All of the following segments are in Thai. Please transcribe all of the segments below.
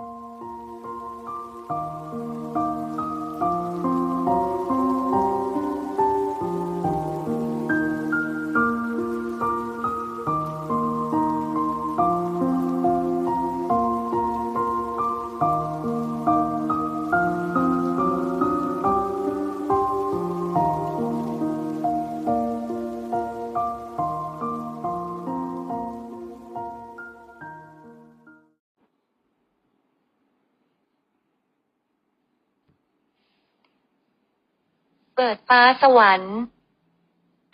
you. เปิดฟ้าสวรรค์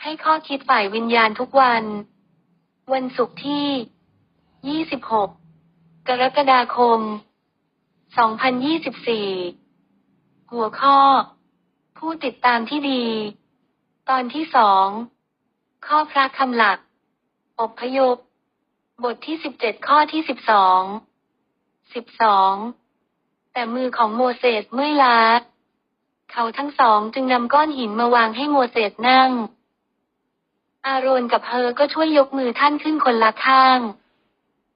ให้ข้อคิดฝ่ายวิญญาณทุกวัน วันศุกร์ที่ 26 กรกฎาคม 2024 หัวข้อ ผู้ติดตามที่ดี ตอนที่สองข้อพระคำหลัก อบพยพ บทที่ 17 ข้อที่ 12 12 แต่มือของโมเสสเมื่อยล้า เขาทั้งสองจึงนำก้อนหินมาวางให้โมเสสนั่ง อาโรนกับเฮอก็ช่วยยกมือท่านขึ้นคนละข้าง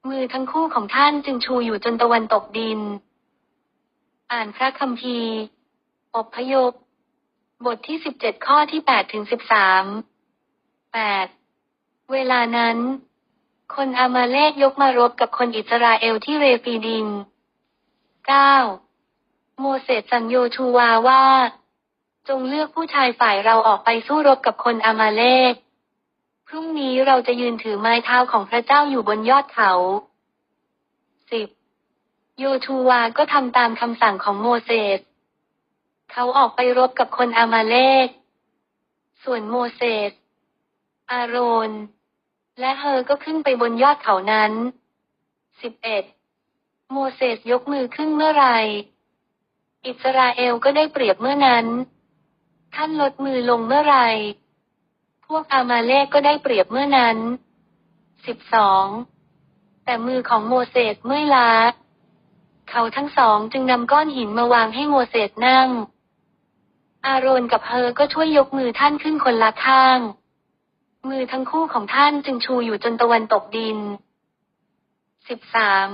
มือทั้งคู่ของท่านจึงชูอยู่จนตะวันตกดิน อ่านพระคัมภีร์ อบพยพ บทที่สิบเจ็ดข้อที่แปดถึงสิบสามแปดเวลานั้น คนอามาเลกยกมารบกับคนอิสราเอลที่เรฟีดิมเก้า โมเสสสั่งโยชูวาว่า จงเลือกผู้ชายฝ่ายเราออกไปสู้รบกับคนอามาเลกพรุ่งนี้เราจะยืนถือไม้เท้าของพระเจ้าอยู่บนยอดเขาสิบโยชูวาก็ทำตามคำสั่งของโมเสส เขาออกไปรบกับคนอามาเลก ส่วนโมเสส อาโรน และเฮอก็ขึ้นไปบนยอดเขานั้นสิบเอ็ดโมเสสยกมือขึ้นเมื่อไหร อิสราเอลก็ได้เปรียบเมื่อนั้น ท่านลดมือลงเมื่อไร พวกอามาเลกก็ได้เปรียบเมื่อนั้น สิบสอง แต่มือของโมเสสเมื่อยล้า เขาทั้งสองจึงนำก้อนหินมาวางให้โมเสสนั่ง อาโรนกับเฮอก็ช่วยยกมือท่านขึ้นคนละข้าง มือทั้งคู่ของท่านจึงชูอยู่จนตะวันตกดิน สิบสาม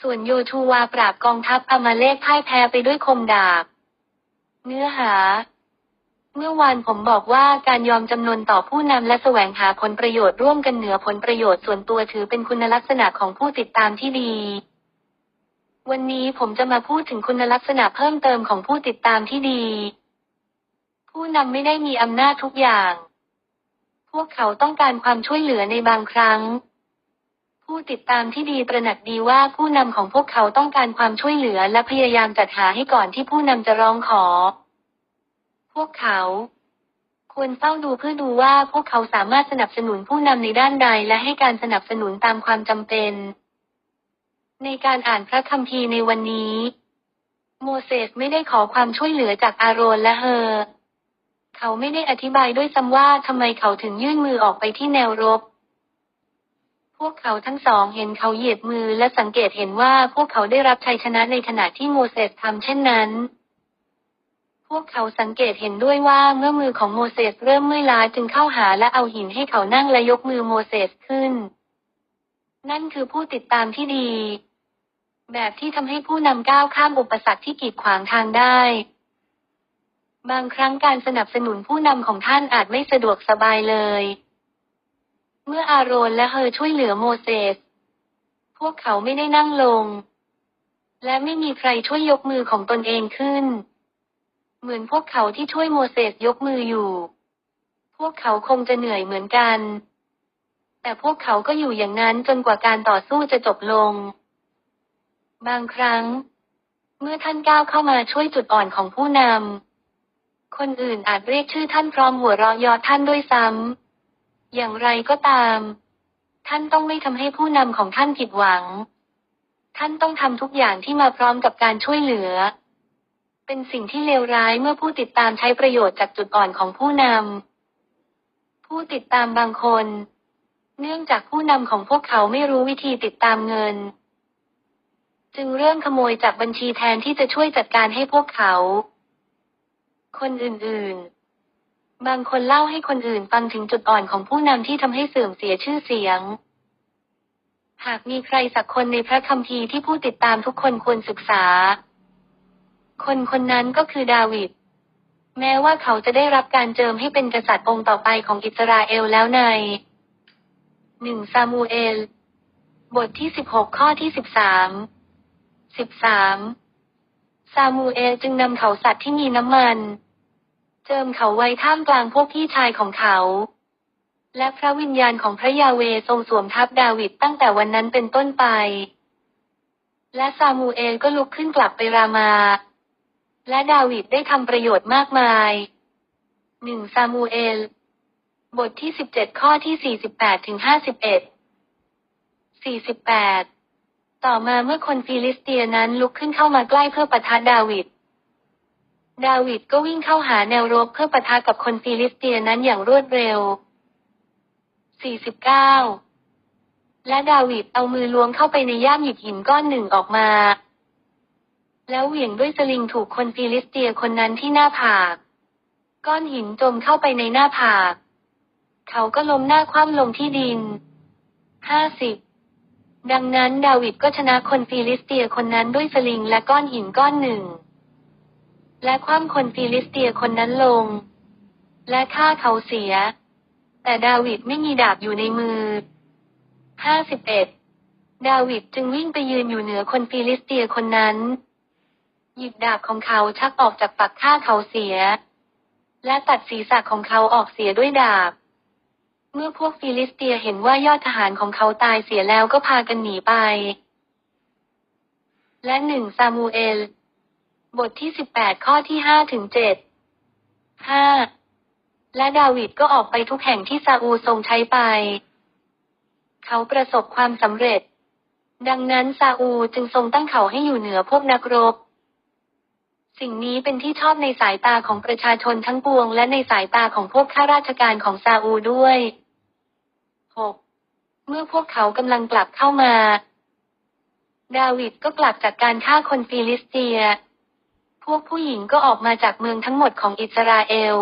ส่วนโยชูวาปราบกองทัพอามาเลกพ่ายแพ้ไปด้วยคมดาบ เนื้อหา เมื่อวานผมบอกว่าการยอมจำนนต่อผู้นำและแสวงหาผลประโยชน์ร่วมกันเหนือผลประโยชน์ส่วนตัวถือเป็นคุณลักษณะของผู้ติดตามที่ดี วันนี้ผมจะมาพูดถึงคุณลักษณะเพิ่มเติมของผู้ติดตามที่ดี ผู้นำไม่ได้มีอำนาจทุกอย่าง พวกเขาต้องการความช่วยเหลือในบางครั้ง ผู้ติดตามที่ดีตระหนักดีว่าผู้นำของพวกเขาต้องการความช่วยเหลือและพยายามจัดหาให้ก่อนที่ผู้นำจะร้องขอ พวกเขาควรเฝ้าดูเพื่อดูว่าพวกเขาสามารถสนับสนุนผู้นำในด้านใดและให้การสนับสนุนตามความจำเป็น ในการอ่านพระคัมภีร์ในวันนี้ โมเสสไม่ได้ขอความช่วยเหลือจากอาโรนและเฮอ เขาไม่ได้อธิบายด้วยซ้ำว่าทำไมเขาถึงยื่นมือออกไปที่แนวรบ พวกเขาทั้งสองเห็นเขาเหยียดมือและสังเกตเห็นว่าพวกเขาได้รับชัยชนะในขณะที่โมเสสทำเช่นนั้น พวกเขาสังเกตเห็นด้วยว่าเมื่อมือของโมเสสเริ่มเมื่อยล้าจึงเข้าหาและเอาหินให้เขานั่งและยกมือโมเสสขึ้น นั่นคือผู้ติดตามที่ดี แบบที่ทำให้ผู้นำก้าวข้ามอุปสรรคที่กีดขวางทางได้บางครั้งการสนับสนุนผู้นำของท่านอาจไม่สะดวกสบายเลย เมื่ออาโรนและเฮอช่วยเหลือโมเสส พวกเขาไม่ได้นั่งลง และไม่มีใครช่วยยกมือของตนเองขึ้น เหมือนพวกเขาที่ช่วยโมเสสยกมืออยู่ พวกเขาคงจะเหนื่อยเหมือนกัน แต่พวกเขาก็อยู่อย่างนั้นจนกว่าการต่อสู้จะจบลง บางครั้ง เมื่อท่านก้าวเข้ามาช่วยจุดอ่อนของผู้นำคนอื่นอาจเรียกชื่อท่านพร้อมหัวเราะเยอท่านด้วยซ้ำ อย่างไรก็ตาม ท่านต้องไม่ทำให้ผู้นำของท่านผิดหวัง ท่านต้องทำทุกอย่างที่มาพร้อมกับการช่วยเหลือ เป็นสิ่งที่เลวร้ายเมื่อผู้ติดตามใช้ประโยชน์จากจุดอ่อนของผู้นำผู้ติดตามบางคน เนื่องจากผู้นำของพวกเขาไม่รู้วิธีติดตามเงิน จึงเริ่มขโมยจากบัญชีแทนที่จะช่วยจัดการให้พวกเขา คนอื่นๆ บางคนเล่าให้คนอื่นฟังถึงจุดอ่อนของผู้นำที่ทำให้เสื่อมเสียชื่อเสียง หากมีใครสักคนในพระคัมภีร์ที่ผู้ติดตามทุกคนควรศึกษา คนคนนั้นก็คือดาวิด แม้ว่าเขาจะได้รับการเจิมให้เป็นกษัตริย์องค์ต่อไปของอิสราเอลแล้วในหนึ่งซามูเอล บทที่สิบหกข้อที่สิบสามสิบสามซามูเอลจึงนำเขาสัตว์ที่มีน้ำมัน เจิมเขาไว้ท่ามกลางพวกพี่ชายของเขา และพระวิญญาณของพระยาเวทรงสวมทับดาวิดตั้งแต่วันนั้นเป็นต้นไป และซามูเอลก็ลุกขึ้นกลับไปรามา และดาวิดได้ทำประโยชน์มากมายหนึ่งซามูเอล บทที่สิบเจ็ดข้อที่สี่สิบแปดถึงห้าสิบเอ็ดสี่สิบแปดต่อมาเมื่อคนฟิลิสเตียนั้นลุกขึ้นเข้ามาใกล้เพื่อปะทะดาวิด ดาวิดก็วิ่งเข้าหาแนวรบเพื่อปะทะกับคนฟิลิสเตียนั้นอย่างรวดเร็ว 49 และดาวิดเอามือล้วงเข้าไปในย่ามหยิบหินก้อนหนึ่งออกมา แล้วเหวี่ยงด้วยสลิงถูกคนฟิลิสเตียคนนั้นที่หน้าผาก ก้อนหินจมเข้าไปในหน้าผาก เขาก็ล้มหน้าคว่ำลงที่ดิน 50 ดังนั้นดาวิดก็ชนะคนฟิลิสเตียคนนั้นด้วยสลิงและก้อนหินก้อนหนึ่ง และคว่ำคนฟิลิสเตียคนนั้นลง และฆ่าเขาเสีย แต่ดาวิดไม่มีดาบอยู่ในมือ51ดาวิดจึงวิ่งไปยืนอยู่เหนือคนฟิลิสเตียคนนั้น หยิบดาบของเขาชักออกจากปักฆ่าเขาเสีย และตัดศีรษะของเขาออกเสียด้วยดาบ เมื่อพวกฟิลิสเตียเห็นว่ายอดทหารของเขาตายเสียแล้วก็พากันหนีไป และหนึ่งซามูเอล บทที่สิบแปดข้อที่ห้าถึงเจ็ดห้าและดาวิดก็ออกไปทุกแห่งที่ซาอูทรงใช้ไป เขาประสบความสำเร็จ ดังนั้นซาอูจึงทรงตั้งเขาให้อยู่เหนือพวกนักรบ สิ่งนี้เป็นที่ชอบในสายตาของประชาชนทั้งปวง และในสายตาของพวกข้าราชการของซาอูด้วย 6. เมื่อพวกเขากำลังกลับเข้ามา ดาวิดก็กลับจากการฆ่าคนฟิลิสเตีย พวกผู้หญิงก็ออกมาจากเมืองทั้งหมดของอิสราเอล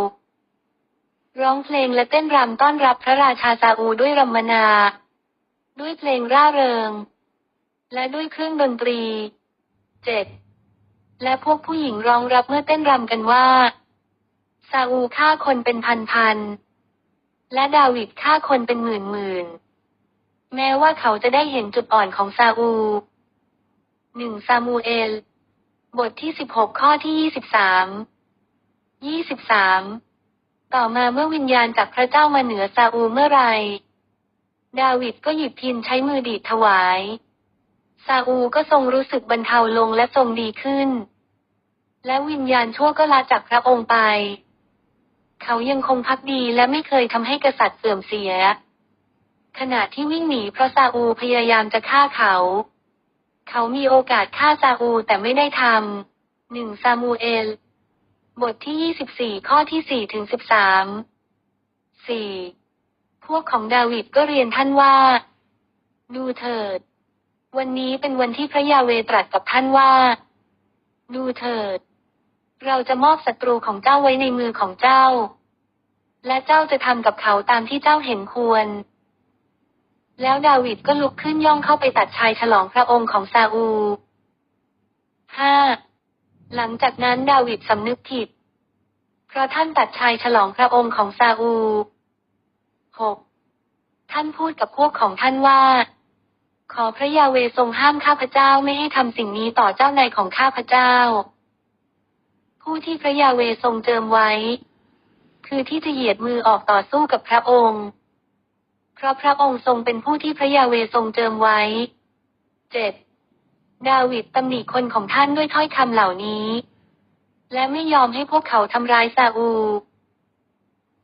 ร้องเพลงและเต้นรำต้อนรับพระราชาซาอูด้วยรำมนา ด้วยเพลงร่าเริง และด้วยเครื่องดนตรีเจ็ดและพวกผู้หญิงร้องรับเมื่อเต้นรำกันว่า ซาอูฆ่าคนเป็นพันๆ และดาวิดฆ่าคนเป็นหมื่นๆ แม้ว่าเขาจะได้เห็นจุดอ่อนของซาอูหนึ่งซามูเอล บทที่สิบหกข้อที่ยี่สิบสาม ยี่สิบสาม ต่อมาเมื่อวิญญาณจากพระเจ้ามาเหนือซาอูเมื่อไร ดาวิดก็หยิบพินใช้มือดีดถวาย ซาอูก็ทรงรู้สึกบรรเทาลงและทรงดีขึ้น และวิญญาณชั่วก็ลาจากพระองค์ไป เขายังคงพักดีและไม่เคยทำให้กษัตริย์เสื่อมเสีย ขณะที่วิ่งหนีเพราะซาอูพยายามจะฆ่าเขา เขามีโอกาสฆ่าซาอูแต่ไม่ได้ทำหนึ่งซามูเอล บทที่ยี่สิบสี่ข้อที่สี่ถึงสิบสามสี่พวกของดาวิดก็เรียนท่านว่า ดูเถิด วันนี้เป็นวันที่พระยาเวตรัสกับท่านว่า ดูเถิด เราจะมอบศัตรูของเจ้าไว้ในมือของเจ้า และเจ้าจะทำกับเขาตามที่เจ้าเห็นควร แล้วดาวิดก็ลุกขึ้นย่องเข้าไปตัดชายฉลองพระองค์ของซาอูห้าหลังจากนั้นดาวิดสำนึกผิด เพราะท่านตัดชายฉลองพระองค์ของซาอูหกท่านพูดกับพวกของท่านว่า ขอพระยาเวทรงห้ามข้าพเจ้าไม่ให้ทำสิ่งนี้ต่อเจ้านายของข้าพเจ้า ผู้ที่พระยาเวทรงเจิมไว้ คือที่จะเหยียดมือออกต่อสู้กับพระองค์ เพราะพระองค์ทรงเป็นผู้ที่พระยาเวทรงเจิมไว้เจ็ดดาวิดตำหนิคนของท่านด้วยถ้อยคำเหล่านี้ และไม่ยอมให้พวกเขาทำร้ายซาอู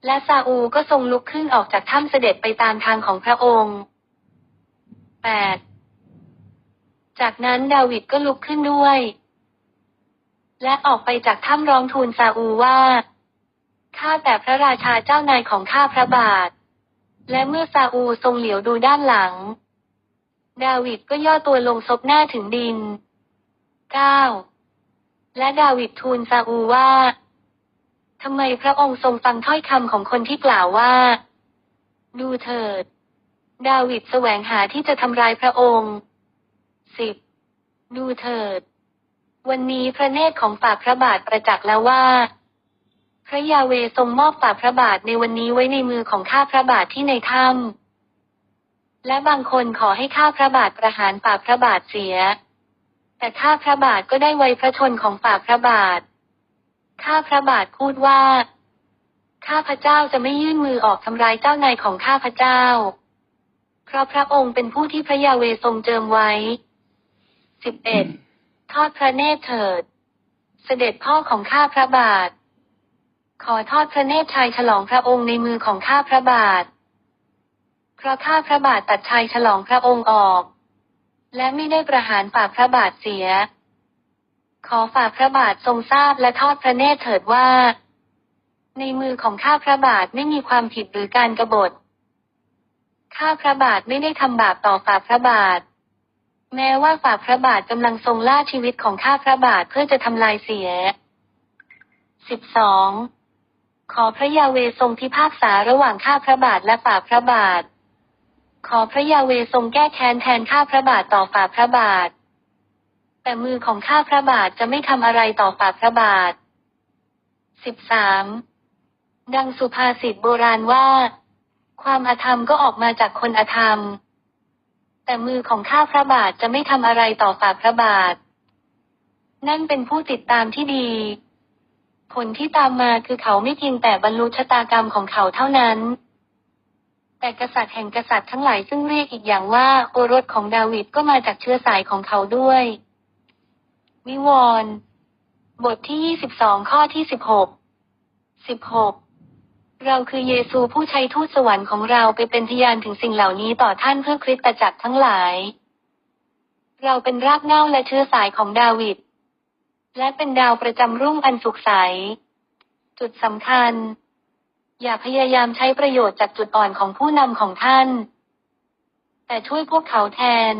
และซาอูก็ทรงลุกขึ้นออกจากถ้ำเสด็จไปตามทางของพระองค์ 8. จากนั้นดาวิดก็ลุกขึ้นด้วย และออกไปจากถ้ำร้องทูลซาอูว่า ข้าแต่พระราชาเจ้านายของข้าพระบาท และเมื่อซาอูทรงเหลียวดูด้านหลัง ดาวิดก็ย่อตัวลงซบหน้าถึงดิน 9. และดาวิดทูลซาอูว่าทำไมพระองค์ทรงฟังถ้อยคำของคนที่กล่าวว่า ดูเถิด ดาวิดแสวงหาที่จะทำลายพระองค์สิบดูเถิด วันนี้พระเนตรของฝ่าพระบาทประจักษ์แล้วว่า พระยาเวทรงมอบฝ่าพระบาทในวันนี้ไว้ในมือของข้าพระบาทที่ในถ้ำและบางคนขอให้ข้าพระบาทประหารฝ่าพระบาทเสีย แต่ข้าพระบาทก็ได้ไวพระชนของฝ่าพระบาท ข้าพระบาทพูดว่า ข้าพระเจ้าจะไม่ยื่นมือออกทำร้ายเจ้านายของข้าพระเจ้า เพราะพระองค์เป็นผู้ที่พระยาเวทรงเจิมไว้สิบเอ็ดทอดพระเนตรเถิด เสด็จพ่อของข้าพระบาท ขอทอดพระเนตรชายฉลองพระองค์ในมือของข้าพระบาท เพราะข้าพระบาทตัดชายฉลองพระองค์ออก และไม่ได้ประหารฝ่าพระบาทเสีย ขอฝ่าพระบาททรงทราบและทอดพระเนตรเถิดว่า ในมือของข้าพระบาทไม่มีความผิดหรือการกบฏ ข้าพระบาทไม่ได้ทำบาปต่อฝ่าพระบาท แม้ว่าฝ่าพระบาทกำลังทรงล่าชีวิตของข้าพระบาทเพื่อจะทำลายเสียสิบสอง ขอพระยาเวทรงพิพากษาระหว่างข้าพระบาทและฝ่าพระบาท ขอพระยาเวทรงแก้แค้นแทนข้าพระบาทต่อฝ่าพระบาท แต่มือของข้าพระบาทจะไม่ทำอะไรต่อฝ่าพระบาทสิบสามดังสุภาษิตโบราณว่า ความอาธรรมก็ออกมาจากคนอาธรรม แต่มือของข้าพระบาทจะไม่ทำอะไรต่อฝ่าพระบาท นั่นเป็นผู้ติดตามที่ดี ผลที่ตามมาคือเขาไม่เพียงแต่บรรลุชะตากรรมของเขาเท่านั้น แต่กษัตริย์แห่งกษัตริย์ทั้งหลายซึ่งเรียกอีกอย่างว่าโอรสของดาวิดก็มาจากเชื้อสายของเขาด้วยวิวรณ์บทที่ยี่สิบสองข้อที่สิบหกสิบหกเราคือเยซูผู้ใช้ทูตสวรรค์ของเราไปเป็นพยานถึงสิ่งเหล่านี้ต่อท่านเพื่อคริสตจักรทั้งหลาย เราเป็นรากเหง้าและเชื้อสายของดาวิด และเป็นดาวประจำรุ่งอันสุขใส จุดสำคัญ อย่าพยายามใช้ประโยชน์จากจุดอ่อนของผู้นำของท่าน แต่ช่วยพวกเขาแทน